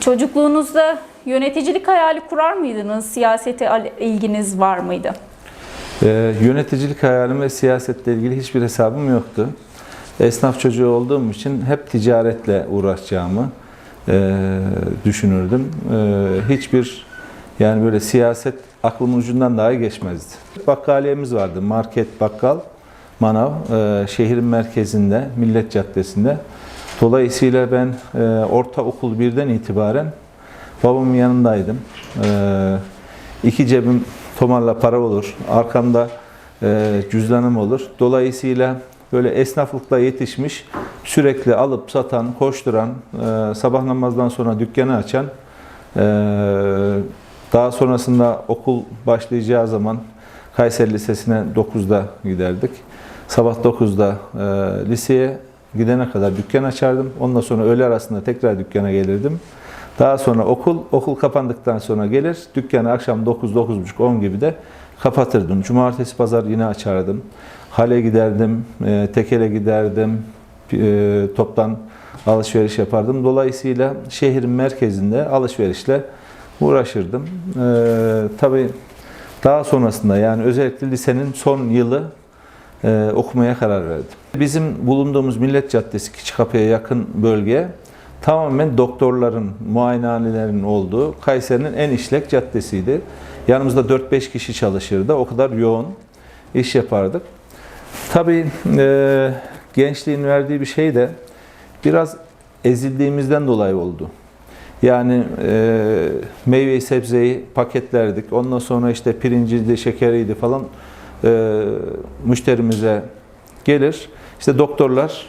Çocukluğunuzda yöneticilik hayali kurar mıydınız? Siyasete ilginiz var mıydı? Ee, yöneticilik hayalim ve siyasetle ilgili hiçbir hesabım yoktu. Esnaf çocuğu olduğum için hep ticaretle uğraşacağımı e, düşünürdüm. E, hiçbir yani böyle siyaset aklımın ucundan dahi geçmezdi. Bakkaliyemiz vardı, market, bakkal, manav, e, şehrin merkezinde, Millet Caddesi'nde. Dolayısıyla ben e, ortaokul birden itibaren babamın yanındaydım. E, iki cebim tomarla para olur, arkamda e, cüzdanım olur. Dolayısıyla böyle esnaflıkla yetişmiş, sürekli alıp satan, koşturan, e, sabah namazdan sonra dükkanı açan, e, daha sonrasında okul başlayacağı zaman Kayseri Lisesi'ne 9'da giderdik. Sabah 9'da e, liseye gidene kadar dükkan açardım. Ondan sonra öğle arasında tekrar dükkana gelirdim. Daha sonra okul, okul kapandıktan sonra gelir. Dükkanı akşam 9, 9.30, 10 gibi de kapatırdım. Cumartesi, pazar yine açardım. Hale giderdim, e, tekele giderdim, e, toptan alışveriş yapardım. Dolayısıyla şehrin merkezinde alışverişle uğraşırdım. E, tabii daha sonrasında yani özellikle lisenin son yılı e, okumaya karar verdim. Bizim bulunduğumuz Millet Caddesi Küçükapı'ya yakın bölge tamamen doktorların, muayenehanelerin olduğu Kayseri'nin en işlek caddesiydi. Yanımızda 4-5 kişi çalışırdı. O kadar yoğun iş yapardık. Tabii e, gençliğin verdiği bir şey de biraz ezildiğimizden dolayı oldu. Yani e, meyveyi sebzeyi paketlerdik. Ondan sonra işte pirinciydi, şekeriydi falan e, müşterimize gelir. İşte doktorlar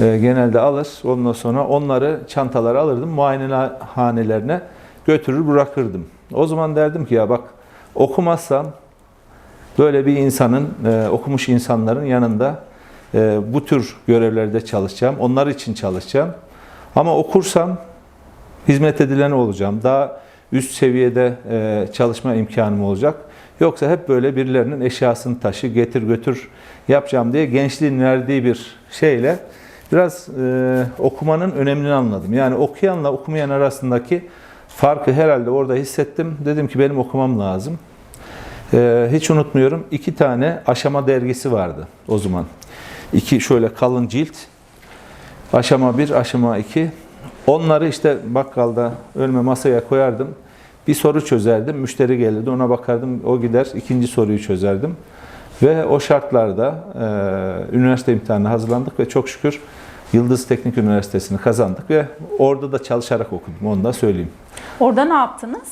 e, genelde alır. Ondan sonra onları çantalara alırdım. Muayenehanelerine götürür bırakırdım. O zaman derdim ki ya bak okumazsam böyle bir insanın, e, okumuş insanların yanında e, bu tür görevlerde çalışacağım. Onlar için çalışacağım. Ama okursam hizmet edilen olacağım. Daha üst seviyede e, çalışma imkanım olacak. Yoksa hep böyle birilerinin eşyasını taşı, getir götür yapacağım diye gençliğin verdiği bir şeyle biraz e, okumanın önemini anladım. Yani okuyanla okumayan arasındaki farkı herhalde orada hissettim. Dedim ki benim okumam lazım. E, hiç unutmuyorum iki tane aşama dergisi vardı o zaman. İki şöyle kalın cilt. Aşama bir, aşama iki. Onları işte bakkalda önüme masaya koyardım. Bir soru çözerdim. Müşteri gelirdi. Ona bakardım. O gider. ikinci soruyu çözerdim. Ve o şartlarda e, üniversite imtihanına hazırlandık ve çok şükür Yıldız Teknik Üniversitesi'ni kazandık ve orada da çalışarak okudum. Onu da söyleyeyim. Orada ne yaptınız?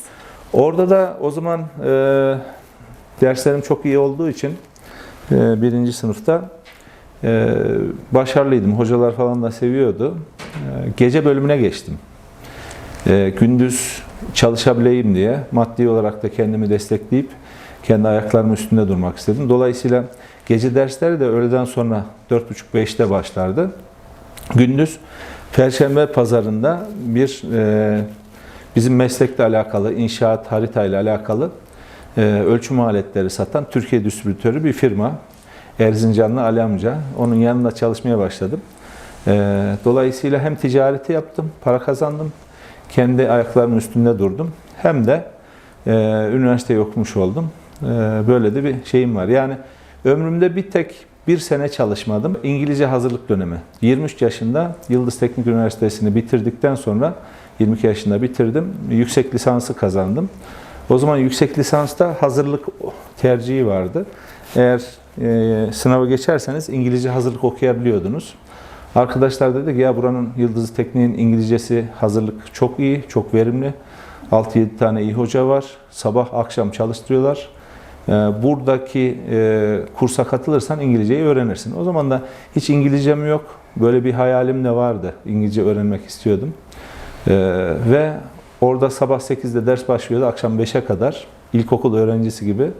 Orada da o zaman e, derslerim çok iyi olduğu için e, birinci sınıfta e, başarılıydım. Hocalar falan da seviyordu. E, gece bölümüne geçtim. E, gündüz çalışabileyim diye maddi olarak da kendimi destekleyip kendi ayaklarımın üstünde durmak istedim. Dolayısıyla gece dersleri de öğleden sonra 4.30-5'te başlardı. Gündüz Perşembe pazarında bir e, bizim meslekle alakalı, inşaat haritayla alakalı e, ölçüm aletleri satan Türkiye distribütörü bir firma. Erzincanlı Ali amca. Onun yanında çalışmaya başladım. E, dolayısıyla hem ticareti yaptım, para kazandım. Kendi ayaklarımın üstünde durdum. Hem de e, üniversiteyi okumuş oldum. E, böyle de bir şeyim var. Yani ömrümde bir tek bir sene çalışmadım. İngilizce hazırlık dönemi. 23 yaşında Yıldız Teknik Üniversitesi'ni bitirdikten sonra 22 yaşında bitirdim. Yüksek lisansı kazandım. O zaman yüksek lisansta hazırlık tercihi vardı. Eğer e, sınavı geçerseniz İngilizce hazırlık okuyabiliyordunuz. Arkadaşlar dedi ki ya buranın Yıldız Teknik'in İngilizcesi hazırlık çok iyi, çok verimli. 6-7 tane iyi hoca var. Sabah akşam çalıştırıyorlar. Ee, Buradaki e, kursa katılırsan İngilizceyi öğrenirsin. O zaman da hiç İngilizcem yok. Böyle bir hayalim de vardı. İngilizce öğrenmek istiyordum. Ee, Ve orada sabah 8'de ders başlıyordu. Akşam 5'e kadar. İlkokul öğrencisi gibi.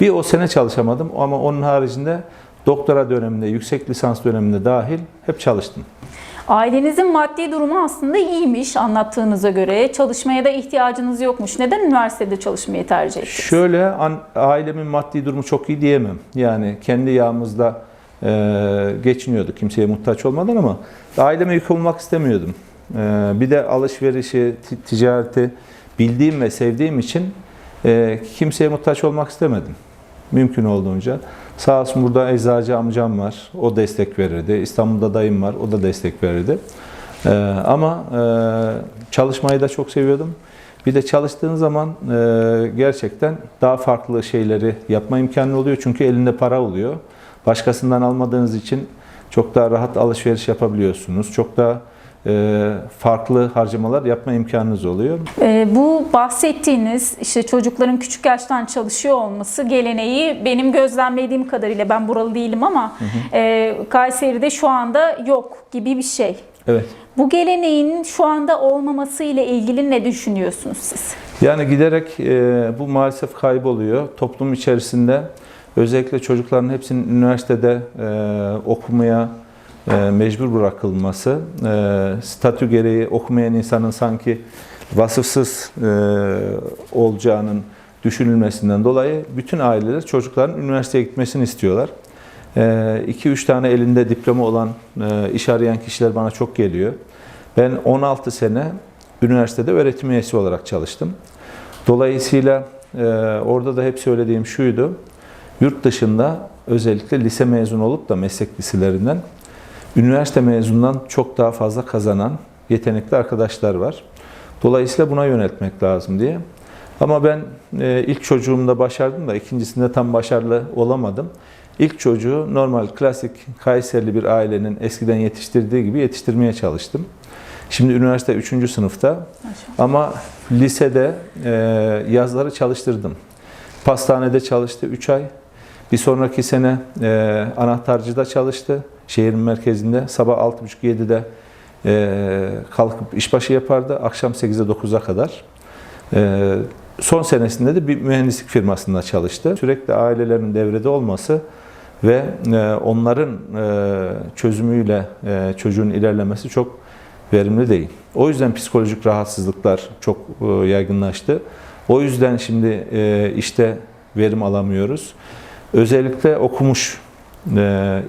Bir o sene çalışamadım ama onun haricinde doktora döneminde, yüksek lisans döneminde dahil hep çalıştım. Ailenizin maddi durumu aslında iyiymiş anlattığınıza göre. Çalışmaya da ihtiyacınız yokmuş. Neden üniversitede çalışmayı tercih ettiniz? Şöyle an- ailemin maddi durumu çok iyi diyemem. Yani kendi yağımızda e, geçiniyordu kimseye muhtaç olmadan ama aileme yük olmak istemiyordum. Ee, bir de alışverişi, ti- ticareti bildiğim ve sevdiğim için e, kimseye muhtaç olmak istemedim. Mümkün olduğunca. Sağ olsun burada eczacı amcam var. O destek verirdi. İstanbul'da dayım var. O da destek verirdi. Ee, ama e, çalışmayı da çok seviyordum. Bir de çalıştığın zaman e, gerçekten daha farklı şeyleri yapma imkanı oluyor. Çünkü elinde para oluyor. Başkasından almadığınız için çok daha rahat alışveriş yapabiliyorsunuz. Çok daha farklı harcamalar yapma imkanınız oluyor. Ee, bu bahsettiğiniz işte çocukların küçük yaştan çalışıyor olması geleneği benim gözlemlediğim kadarıyla ben buralı değilim ama e, Kayseri'de şu anda yok gibi bir şey. Evet. Bu geleneğin şu anda olmaması ile ilgili ne düşünüyorsunuz siz? Yani giderek e, bu maalesef kayboluyor. Toplum içerisinde özellikle çocukların hepsinin üniversitede e, okumaya e, mecbur bırakılması, e, statü gereği okumayan insanın sanki vasıfsız e, olacağının düşünülmesinden dolayı bütün aileler çocukların üniversiteye gitmesini istiyorlar. 2-3 tane elinde diploma olan e, iş arayan kişiler bana çok geliyor. Ben 16 sene üniversitede öğretim üyesi olarak çalıştım. Dolayısıyla e, orada da hep söylediğim şuydu. Yurt dışında özellikle lise mezunu olup da meslek liselerinden üniversite mezunundan çok daha fazla kazanan yetenekli arkadaşlar var. Dolayısıyla buna yöneltmek lazım diye. Ama ben e, ilk çocuğumda başardım da ikincisinde tam başarılı olamadım. İlk çocuğu normal klasik Kayserili bir ailenin eskiden yetiştirdiği gibi yetiştirmeye çalıştım. Şimdi üniversite 3. sınıfta ama lisede e, yazları çalıştırdım. Pastanede çalıştı 3 ay. Bir sonraki sene e, anahtarcıda çalıştı. Şehrin merkezinde sabah 6.30-7'de e, kalkıp işbaşı yapardı. Akşam 8'e 9'a kadar. E, son senesinde de bir mühendislik firmasında çalıştı. Sürekli ailelerin devrede olması ve e, onların e, çözümüyle e, çocuğun ilerlemesi çok verimli değil. O yüzden psikolojik rahatsızlıklar çok e, yaygınlaştı. O yüzden şimdi e, işte verim alamıyoruz. Özellikle okumuş,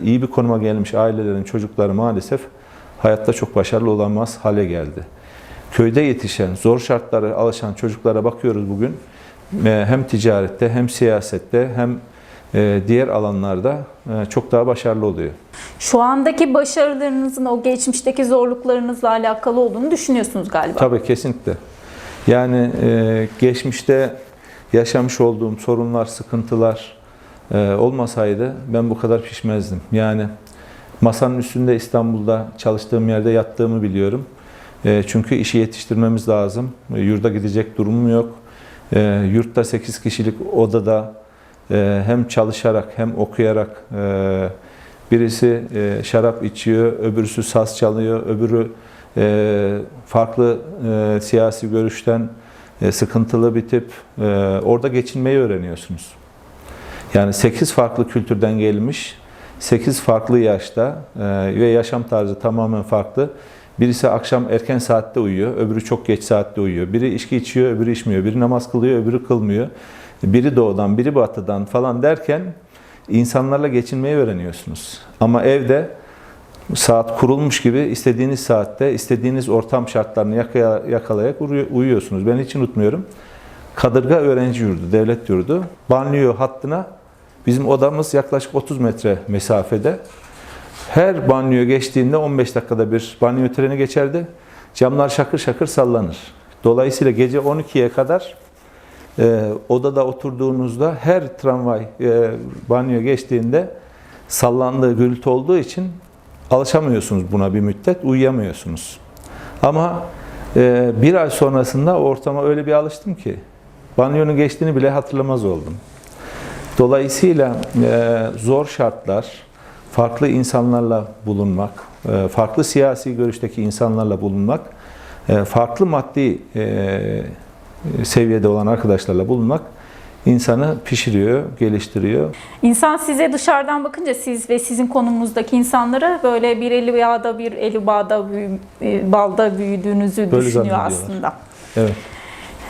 iyi bir konuma gelmiş ailelerin çocukları maalesef hayatta çok başarılı olamaz hale geldi. Köyde yetişen, zor şartlara alışan çocuklara bakıyoruz bugün. E, Hem ticarette, hem siyasette, hem e, diğer alanlarda e, çok daha başarılı oluyor. Şu andaki başarılarınızın o geçmişteki zorluklarınızla alakalı olduğunu düşünüyorsunuz galiba. Tabii kesinlikle. Yani e, geçmişte yaşamış olduğum sorunlar, sıkıntılar e, olmasaydı ben bu kadar pişmezdim. Yani masanın üstünde İstanbul'da çalıştığım yerde yattığımı biliyorum. E, çünkü işi yetiştirmemiz lazım. E, yurda gidecek durumum yok. E, yurtta 8 kişilik odada e, hem çalışarak hem okuyarak e, birisi e, şarap içiyor, öbürsü saz çalıyor, öbürü farklı siyasi görüşten sıkıntılı bir tip. Orada geçinmeyi öğreniyorsunuz. Yani 8 farklı kültürden gelmiş, 8 farklı yaşta e, ve yaşam tarzı tamamen farklı. Birisi akşam erken saatte uyuyor, öbürü çok geç saatte uyuyor. Biri içki içiyor, öbürü içmiyor. Biri namaz kılıyor, öbürü kılmıyor. Biri doğudan, biri batıdan falan derken insanlarla geçinmeyi öğreniyorsunuz. Ama evde saat kurulmuş gibi istediğiniz saatte, istediğiniz ortam şartlarını yakalayarak uyu- uyuyorsunuz. Ben hiç unutmuyorum. Kadırga öğrenci yurdu, devlet yurdu. Banliyö hattına bizim odamız yaklaşık 30 metre mesafede. Her banyo geçtiğinde 15 dakikada bir banyo treni geçerdi. Camlar şakır şakır sallanır. Dolayısıyla gece 12'ye kadar e, odada oturduğunuzda her tramvay e, banyo geçtiğinde sallandığı gürültü olduğu için alışamıyorsunuz buna bir müddet, uyuyamıyorsunuz. Ama e, bir ay sonrasında ortama öyle bir alıştım ki banyonun geçtiğini bile hatırlamaz oldum. Dolayısıyla e, zor şartlar, farklı insanlarla bulunmak, e, farklı siyasi görüşteki insanlarla bulunmak, e, farklı maddi e, seviyede olan arkadaşlarla bulunmak insanı pişiriyor, geliştiriyor. İnsan size dışarıdan bakınca siz ve sizin konumuzdaki insanlara böyle bir eli yağda bir eli bağda büyü, e, balda büyüdüğünüzü Böyle düşünüyor aslında. Evet.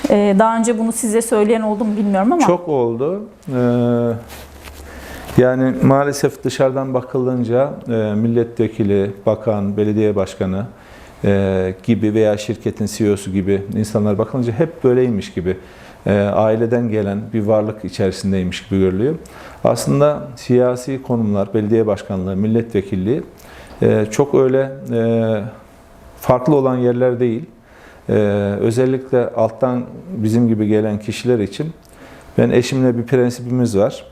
Ee, daha önce bunu size söyleyen oldu mu bilmiyorum ama Çok oldu. Ee, yani maalesef dışarıdan bakılınca e, milletvekili, bakan, belediye başkanı e, gibi veya şirketin CEO'su gibi insanlar bakılınca hep böyleymiş gibi e, aileden gelen bir varlık içerisindeymiş gibi görülüyor. Aslında siyasi konumlar, belediye başkanlığı, milletvekilliği e, çok öyle e, farklı olan yerler değil. E, özellikle alttan bizim gibi gelen kişiler için ben eşimle bir prensibimiz var.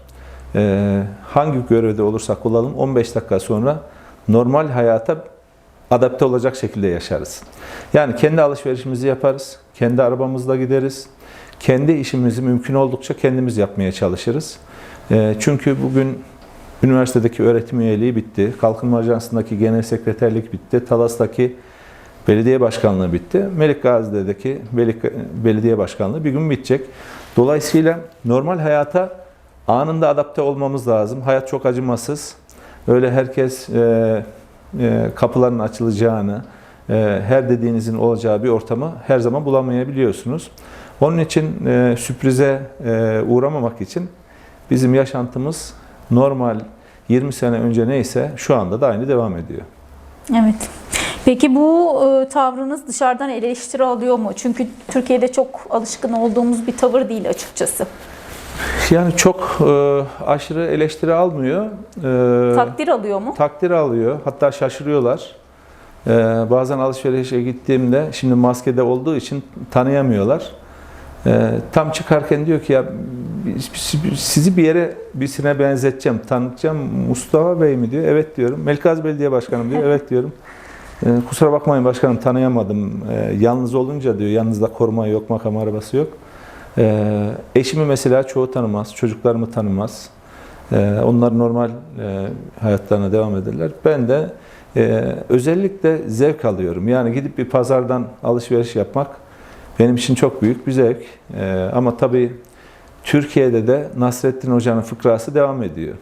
E, hangi görevde olursak olalım 15 dakika sonra normal hayata adapte olacak şekilde yaşarız. Yani kendi alışverişimizi yaparız, kendi arabamızla gideriz, kendi işimizi mümkün oldukça kendimiz yapmaya çalışırız. E, çünkü bugün üniversitedeki öğretim üyeliği bitti, Kalkınma Ajansı'ndaki genel sekreterlik bitti, Talas'taki belediye başkanlığı bitti, Melik Gazi'deki Melik- belediye başkanlığı bir gün bitecek. Dolayısıyla normal hayata anında adapte olmamız lazım. Hayat çok acımasız. Öyle herkes e, e, kapıların açılacağını, e, her dediğinizin olacağı bir ortamı her zaman bulamayabiliyorsunuz. Onun için e, sürprize e, uğramamak için bizim yaşantımız normal 20 sene önce neyse şu anda da aynı devam ediyor. Evet. Peki bu e, tavrınız dışarıdan eleştiri alıyor mu? Çünkü Türkiye'de çok alışkın olduğumuz bir tavır değil açıkçası. Yani çok e, aşırı eleştiri almıyor. E, Takdir alıyor mu? takdir alıyor. Hatta şaşırıyorlar. Ee, bazen alışverişe gittiğimde şimdi maskede olduğu için tanıyamıyorlar. Ee, tam çıkarken diyor ki ya sizi bir yere birisine benzeteceğim, tanıtacağım. Mustafa Bey mi diyor. Evet diyorum. Melkaz Belediye Başkanım diyor. Evet diyorum. Ee, kusura bakmayın başkanım tanıyamadım. Ee, yalnız olunca diyor. Yanınızda koruma yok, makam arabası yok. Ee, eşimi mesela çoğu tanımaz. Çocuklarımı tanımaz. Ee, onlar normal e, hayatlarına devam ederler. Ben de e, özellikle zevk alıyorum. Yani gidip bir pazardan alışveriş yapmak benim için çok büyük bir zevk. E, ama tabii Türkiye'de de Nasrettin Hoca'nın fıkrası devam ediyor.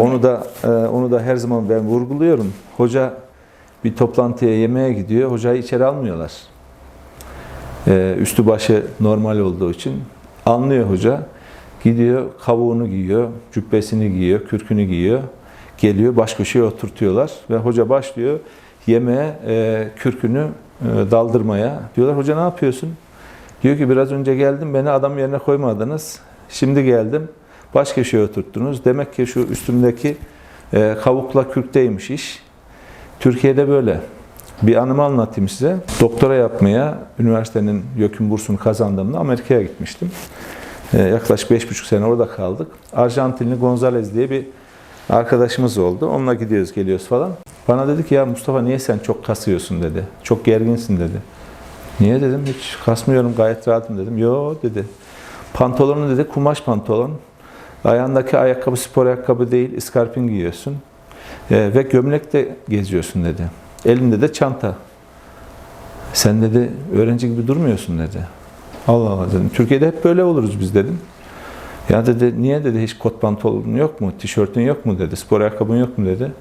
Onu da e, onu da her zaman ben vurguluyorum. Hoca bir toplantıya yemeğe gidiyor. Hocayı içeri almıyorlar. E, üstü başı normal olduğu için anlıyor hoca. Gidiyor kavuğunu giyiyor, cübbesini giyiyor, kürkünü giyiyor. Geliyor baş köşeye oturtuyorlar ve hoca başlıyor yemeğe e, kürkünü e, daldırmaya. Diyorlar hoca ne yapıyorsun? Diyor ki biraz önce geldim beni adam yerine koymadınız. Şimdi geldim baş köşeye oturttunuz. Demek ki şu üstümdeki e, kavukla kürkteymiş iş. Türkiye'de böyle. Bir anımı anlatayım size. Doktora yapmaya üniversitenin YÖK'ün bursunu kazandığımda Amerika'ya gitmiştim. Ee, yaklaşık beş buçuk sene orada kaldık. Arjantinli Gonzalez diye bir arkadaşımız oldu. Onunla gidiyoruz, geliyoruz falan. Bana dedi ki ya Mustafa niye sen çok kasıyorsun dedi. Çok gerginsin dedi. Niye dedim hiç kasmıyorum gayet rahatım dedim. Yo dedi. Pantolonu dedi kumaş pantolon. Ayağındaki ayakkabı spor ayakkabı değil iskarpin giyiyorsun. Ee, ve gömlek de geziyorsun dedi. Elinde de çanta. Sen dedi öğrenci gibi durmuyorsun dedi. Allah Allah dedim. Türkiye'de hep böyle oluruz biz dedim. Ya dedi niye dedi hiç kot pantolonun yok mu? Tişörtün yok mu dedi. Spor ayakkabın yok mu dedi.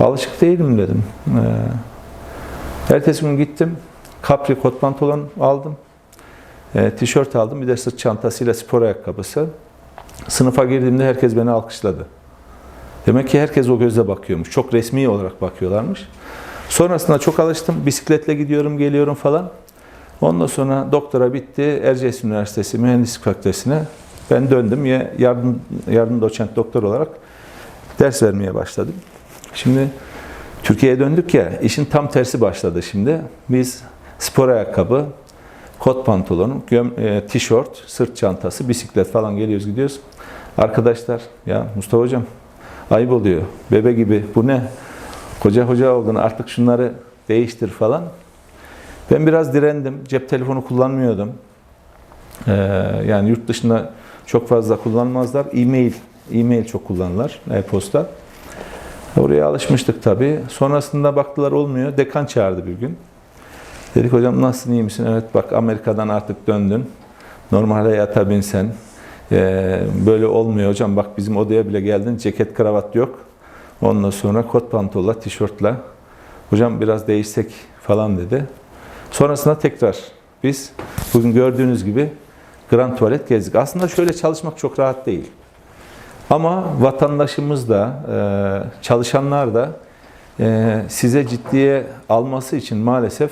Alışık değilim dedim. Ee, ertesi gün gittim. Capri kot pantolon aldım. Ee, tişört aldım. Bir de sırt çantasıyla spor ayakkabısı. Sınıfa girdiğimde herkes beni alkışladı. Demek ki herkes o gözle bakıyormuş. Çok resmi olarak bakıyorlarmış. Sonrasında çok alıştım. Bisikletle gidiyorum, geliyorum falan. Ondan sonra doktora bitti. Erciyes Üniversitesi Mühendislik Fakültesi'ne ben döndüm. Ya yardım, yardım doçent doktor olarak ders vermeye başladım. Şimdi Türkiye'ye döndük ya, işin tam tersi başladı şimdi. Biz spor ayakkabı, kot pantolon, göm, e, tişört, sırt çantası, bisiklet falan geliyoruz gidiyoruz. Arkadaşlar ya Mustafa hocam ayıp oluyor. Bebe gibi bu ne? Koca hoca oldun artık şunları değiştir falan. Ben biraz direndim. Cep telefonu kullanmıyordum. Ee, yani yurt dışında çok fazla kullanmazlar. E-mail, e-mail çok kullanırlar, e-posta. Oraya alışmıştık tabii. Sonrasında baktılar olmuyor. Dekan çağırdı bir gün. Dedik hocam nasılsın, iyi misin? Evet bak Amerika'dan artık döndün. Normal hayata binsen. Ee, böyle olmuyor hocam. Bak bizim odaya bile geldin. Ceket, kravat yok. Ondan sonra kot pantolla, tişörtle. Hocam biraz değişsek falan dedi. Sonrasında tekrar biz bugün gördüğünüz gibi Grand Tuvalet gezdik. Aslında şöyle çalışmak çok rahat değil. Ama vatandaşımız da, e, çalışanlar da e, size ciddiye alması için maalesef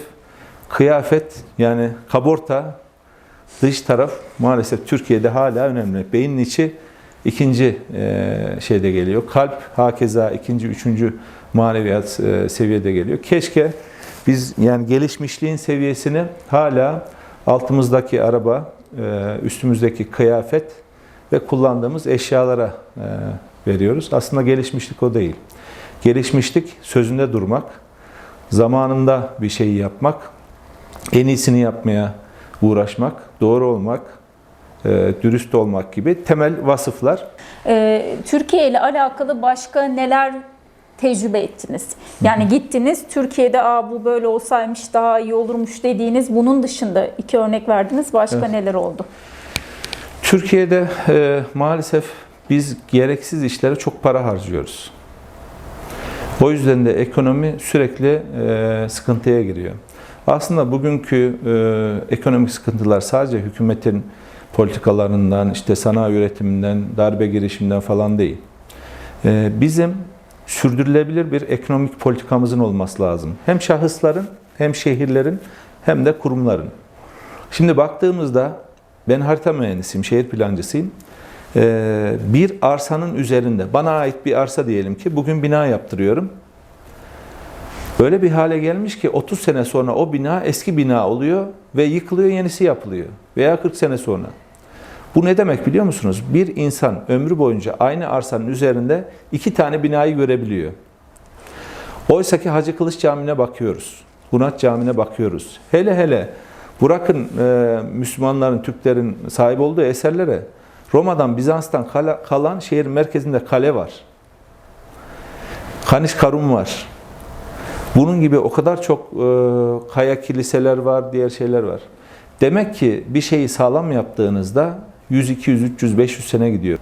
kıyafet yani kaborta dış taraf maalesef Türkiye'de hala önemli. Beynin içi ikinci e, şeyde geliyor. Kalp hakeza ikinci, üçüncü maneviyat e, seviyede geliyor. Keşke biz yani gelişmişliğin seviyesini hala altımızdaki araba, e, üstümüzdeki kıyafet ve kullandığımız eşyalara veriyoruz. Aslında gelişmişlik o değil. Gelişmişlik sözünde durmak, zamanında bir şeyi yapmak, en iyisini yapmaya uğraşmak, doğru olmak, e, dürüst olmak gibi temel vasıflar. Ee, Türkiye ile alakalı başka neler tecrübe ettiniz? Yani gittiniz Türkiye'de Aa, bu böyle olsaymış daha iyi olurmuş dediğiniz bunun dışında iki örnek verdiniz. Başka Evet. neler oldu? Türkiye'de e, maalesef biz gereksiz işlere çok para harcıyoruz. O yüzden de ekonomi sürekli e, sıkıntıya giriyor. Aslında bugünkü e, ekonomik sıkıntılar sadece hükümetin politikalarından, işte sanayi üretiminden, darbe girişiminden falan değil. E, bizim sürdürülebilir bir ekonomik politikamızın olması lazım. Hem şahısların, hem şehirlerin, hem de kurumların. Şimdi baktığımızda ben harita mühendisiyim, şehir plancısıyım. Ee, bir arsanın üzerinde, bana ait bir arsa diyelim ki bugün bina yaptırıyorum. Öyle bir hale gelmiş ki 30 sene sonra o bina eski bina oluyor ve yıkılıyor, yenisi yapılıyor. Veya 40 sene sonra. Bu ne demek biliyor musunuz? Bir insan ömrü boyunca aynı arsanın üzerinde iki tane binayı görebiliyor. Oysa ki Hacı Kılıç Camii'ne bakıyoruz. Hunat Camii'ne bakıyoruz. Hele hele bırakın e, Müslümanların, Türklerin sahip olduğu eserlere Roma'dan, Bizans'tan kala- kalan şehir merkezinde kale var. Kaniş Karum var. Bunun gibi o kadar çok e, kaya kiliseler var, diğer şeyler var. Demek ki bir şeyi sağlam yaptığınızda 100, 200, 300, 500 sene gidiyor.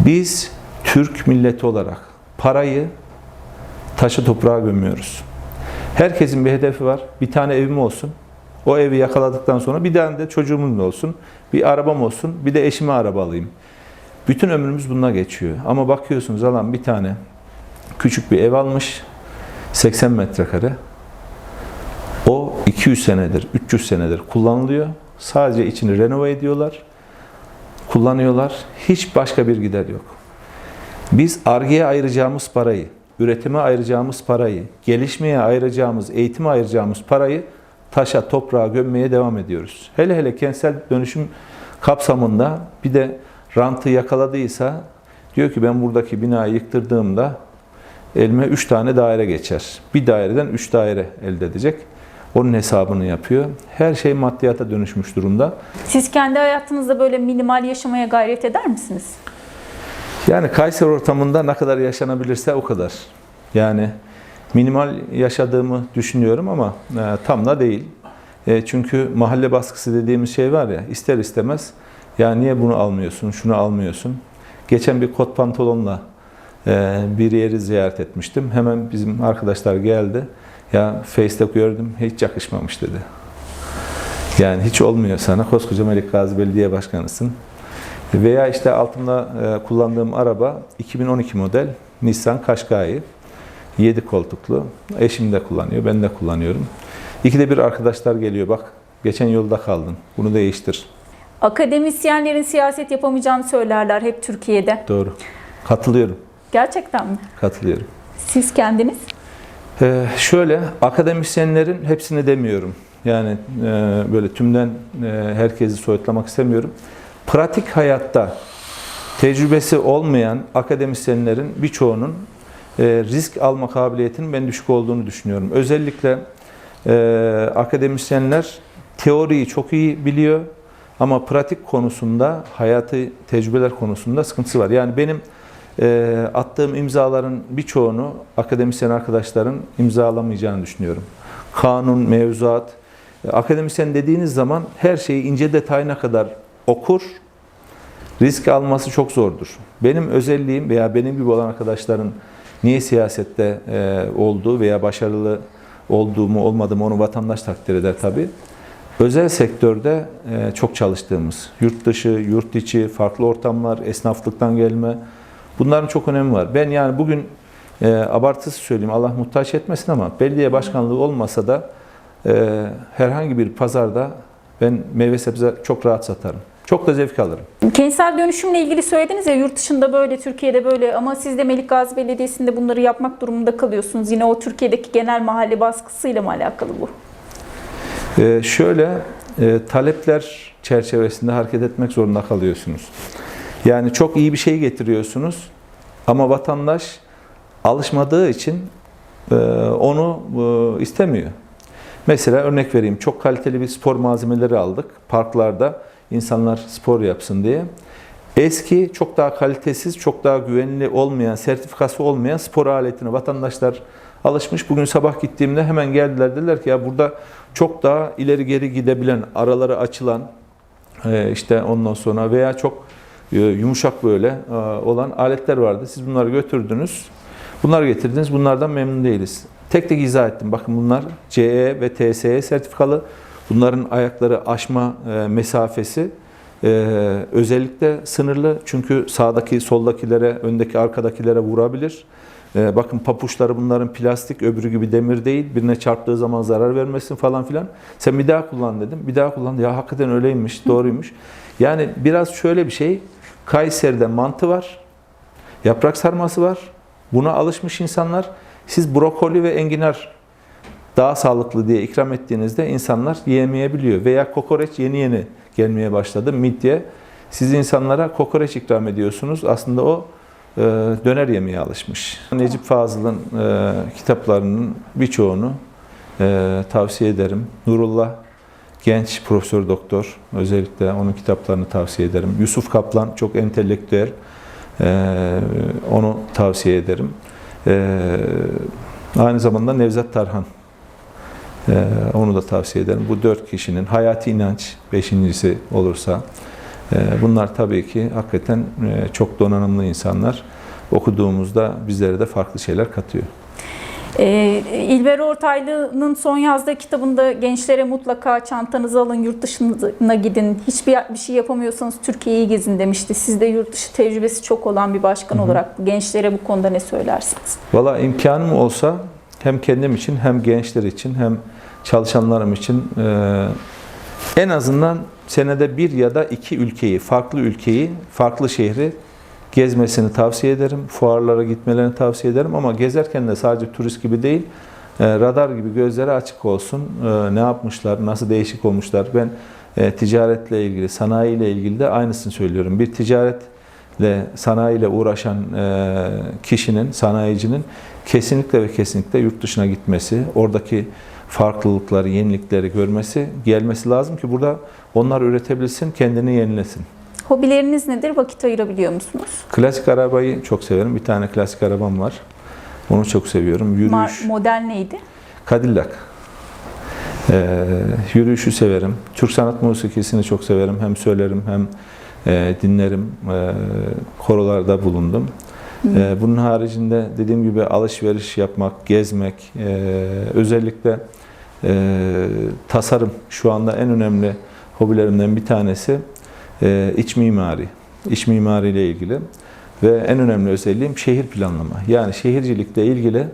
Biz Türk milleti olarak parayı taşı toprağa gömüyoruz. Herkesin bir hedefi var. Bir tane evim olsun. O evi yakaladıktan sonra bir tane de çocuğumun olsun. Bir arabam olsun. Bir de eşime araba alayım. Bütün ömrümüz bununla geçiyor. Ama bakıyorsunuz alan bir tane küçük bir ev almış. 80 metrekare. O 200 senedir, 300 senedir kullanılıyor. Sadece içini renove ediyorlar. Kullanıyorlar. Hiç başka bir gider yok. Biz argeye ayıracağımız parayı, üretime ayıracağımız parayı, gelişmeye ayıracağımız, eğitime ayıracağımız parayı taşa, toprağa gömmeye devam ediyoruz. Hele hele kentsel dönüşüm kapsamında bir de rantı yakaladıysa diyor ki ben buradaki binayı yıktırdığımda elime 3 tane daire geçer. Bir daireden 3 daire elde edecek. Onun hesabını yapıyor. Her şey maddiyata dönüşmüş durumda. Siz kendi hayatınızda böyle minimal yaşamaya gayret eder misiniz? Yani Kayseri ortamında ne kadar yaşanabilirse o kadar. Yani minimal yaşadığımı düşünüyorum ama e, tam da değil. E, çünkü mahalle baskısı dediğimiz şey var ya ister istemez ya niye bunu almıyorsun, şunu almıyorsun. Geçen bir kot pantolonla bir yeri ziyaret etmiştim. Hemen bizim arkadaşlar geldi. Ya Face'te gördüm hiç yakışmamış dedi. Yani hiç olmuyor sana. Koskoca Melik Gazi Belediye Başkanısın. Veya işte altımda e, kullandığım araba 2012 model Nissan Qashqai. 7 koltuklu. Eşim de kullanıyor, ben de kullanıyorum. İkide bir arkadaşlar geliyor. Bak geçen yolda kaldın. Bunu değiştir. Akademisyenlerin siyaset yapamayacağını söylerler hep Türkiye'de. Doğru. Katılıyorum. Gerçekten mi? Katılıyorum. Siz kendiniz? Ee, şöyle akademisyenlerin hepsini demiyorum. Yani e, böyle tümden e, herkesi soyutlamak istemiyorum. Pratik hayatta tecrübesi olmayan akademisyenlerin birçoğunun e, risk alma kabiliyetinin ben düşük olduğunu düşünüyorum. Özellikle e, akademisyenler teoriyi çok iyi biliyor ama pratik konusunda, hayatı tecrübeler konusunda sıkıntısı var. Yani benim e, attığım imzaların birçoğunu akademisyen arkadaşların imzalamayacağını düşünüyorum. Kanun, mevzuat, e, akademisyen dediğiniz zaman her şeyi ince detayına kadar okur, risk alması çok zordur. Benim özelliğim veya benim gibi olan arkadaşların niye siyasette e, olduğu veya başarılı olduğumu olmadığımı onu vatandaş takdir eder tabii. Özel sektörde e, çok çalıştığımız, yurt dışı, yurt içi, farklı ortamlar, esnaflıktan gelme, bunların çok önemi var. Ben yani bugün e, abartısı söyleyeyim Allah muhtaç etmesin ama belediye başkanlığı olmasa da e, herhangi bir pazarda ben meyve sebze çok rahat satarım. Çok da zevk alırım. Kentsel dönüşümle ilgili söylediniz ya yurt dışında böyle, Türkiye'de böyle ama siz de Melik Gazi Belediyesi'nde bunları yapmak durumunda kalıyorsunuz. Yine o Türkiye'deki genel mahalle baskısıyla mı alakalı bu? Ee, şöyle e, talepler çerçevesinde hareket etmek zorunda kalıyorsunuz. Yani çok iyi bir şey getiriyorsunuz ama vatandaş alışmadığı için e, onu e, istemiyor. Mesela örnek vereyim. Çok kaliteli bir spor malzemeleri aldık. Parklarda insanlar spor yapsın diye. Eski, çok daha kalitesiz, çok daha güvenli olmayan, sertifikası olmayan spor aletine vatandaşlar alışmış. Bugün sabah gittiğimde hemen geldiler dediler ki ya burada çok daha ileri geri gidebilen, araları açılan e, işte ondan sonra veya çok yumuşak böyle e, olan aletler vardı. Siz bunları götürdünüz. Bunları getirdiniz. Bunlardan memnun değiliz. Tek tek izah ettim. Bakın bunlar CE ve TSE sertifikalı. Bunların ayakları aşma e, mesafesi e, özellikle sınırlı. Çünkü sağdaki, soldakilere, öndeki, arkadakilere vurabilir. E, bakın papuçları bunların plastik, öbürü gibi demir değil. Birine çarptığı zaman zarar vermesin falan filan. Sen bir daha kullan dedim. Bir daha kullan. Ya hakikaten öyleymiş, doğruymuş. Yani biraz şöyle bir şey. Kayseri'de mantı var. Yaprak sarması var. Buna alışmış insanlar. Siz brokoli ve enginar daha sağlıklı diye ikram ettiğinizde insanlar yiyemeyebiliyor. Veya kokoreç yeni yeni gelmeye başladı. Midye. Siz insanlara kokoreç ikram ediyorsunuz. Aslında o e, döner yemeye alışmış. Necip Fazıl'ın e, kitaplarının birçoğunu e, tavsiye ederim. Nurullah Genç Profesör Doktor özellikle onun kitaplarını tavsiye ederim. Yusuf Kaplan çok entelektüel. E, onu tavsiye ederim. E, aynı zamanda Nevzat Tarhan. E, onu da tavsiye ederim. Bu dört kişinin hayati inanç beşincisi olursa e, bunlar tabii ki hakikaten e, çok donanımlı insanlar. Okuduğumuzda bizlere de farklı şeyler katıyor. Ee, İlber Ortaylı'nın son yazdığı kitabında gençlere mutlaka çantanızı alın, yurt dışına gidin. Hiçbir bir şey yapamıyorsanız Türkiye'yi gezin demişti. Siz de yurt dışı tecrübesi çok olan bir başkan olarak gençlere bu konuda ne söylersiniz? Valla imkanım olsa hem kendim için hem gençler için hem çalışanlarım için e, en azından senede bir ya da iki ülkeyi, farklı ülkeyi, farklı şehri gezmesini tavsiye ederim. Fuarlara gitmelerini tavsiye ederim ama gezerken de sadece turist gibi değil, e, radar gibi gözleri açık olsun. E, ne yapmışlar, nasıl değişik olmuşlar. Ben e, ticaretle ilgili, sanayiyle ilgili de aynısını söylüyorum. Bir ticaretle, sanayiyle uğraşan kişinin, sanayicinin kesinlikle ve kesinlikle yurt dışına gitmesi, oradaki farklılıkları, yenilikleri görmesi, gelmesi lazım ki burada onlar üretebilsin, kendini yenilesin. Hobileriniz nedir? Vakit ayırabiliyor musunuz? Klasik arabayı çok severim. Bir tane klasik arabam var. Onu çok seviyorum. Yürüyüş, Mar- model neydi? Cadillac. Ee, yürüyüşü severim. Türk sanat musikisini çok severim. Hem söylerim hem e, dinlerim. E, korolarda bulundum. E, bunun haricinde dediğim gibi alışveriş yapmak, gezmek, e, özellikle e, tasarım şu anda en önemli hobilerimden bir tanesi iç mimari. İç mimari ile ilgili ve en önemli özelliğim şehir planlama. Yani şehircilikle ilgili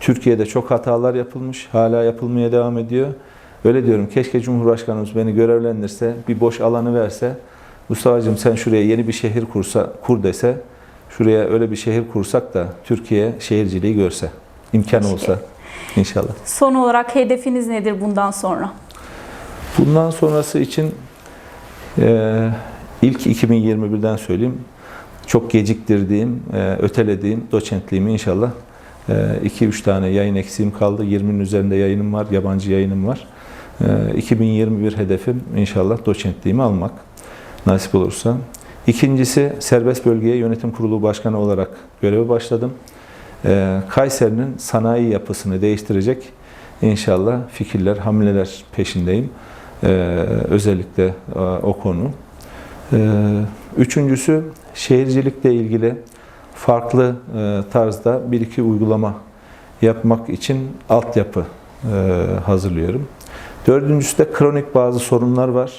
Türkiye'de çok hatalar yapılmış, hala yapılmaya devam ediyor. Öyle diyorum, keşke Cumhurbaşkanımız beni görevlendirse, bir boş alanı verse, Mustafa'cığım sen şuraya yeni bir şehir kursa, kur dese, şuraya öyle bir şehir kursak da Türkiye şehirciliği görse, imkan Keşke. olsa inşallah. Son olarak hedefiniz nedir bundan sonra? Bundan sonrası için e, ilk 2021'den söyleyeyim, çok geciktirdiğim, e, ötelediğim doçentliğimi inşallah 2-3 tane yayın eksiğim kaldı. 20'nin üzerinde yayınım var, yabancı yayınım var. E, 2021 hedefim inşallah doçentliğimi almak nasip olursa. İkincisi serbest bölgeye yönetim kurulu başkanı olarak göreve başladım. E, Kayseri'nin sanayi yapısını değiştirecek inşallah fikirler, hamleler peşindeyim. E, özellikle e, o konu. E, Üçüncüsü şehircilikle ilgili farklı e, tarzda bir iki uygulama yapmak için altyapı e, hazırlıyorum. Dördüncüsü de kronik bazı sorunlar var.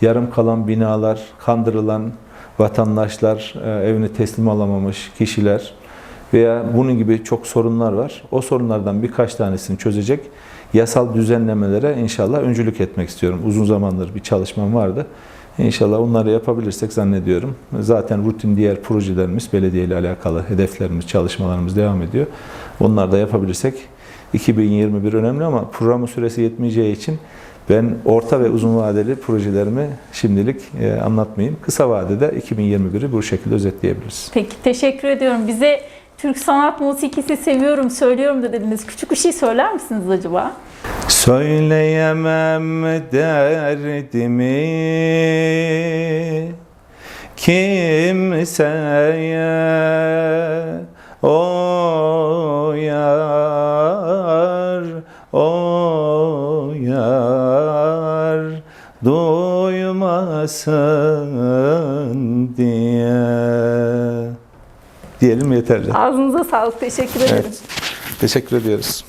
Yarım kalan binalar, kandırılan vatandaşlar, e, evini teslim alamamış kişiler veya bunun gibi çok sorunlar var. O sorunlardan birkaç tanesini çözecek yasal düzenlemelere inşallah öncülük etmek istiyorum. Uzun zamandır bir çalışmam vardı. İnşallah onları yapabilirsek zannediyorum. Zaten rutin diğer projelerimiz, belediye ile alakalı hedeflerimiz, çalışmalarımız devam ediyor. Onları da yapabilirsek 2021 önemli ama programın süresi yetmeyeceği için ben orta ve uzun vadeli projelerimi şimdilik e, anlatmayayım. Kısa vadede 2021'i bu şekilde özetleyebiliriz. Peki teşekkür ediyorum. Bize Türk sanat musikisi seviyorum, söylüyorum da dediniz. Küçük bir şey söyler misiniz acaba? Söyleyemem derdimi kimseye o yar o yar duymasın diye diyelim yeterli. Ağzınıza sağlık. Teşekkür ederim. Evet. Teşekkür ediyoruz.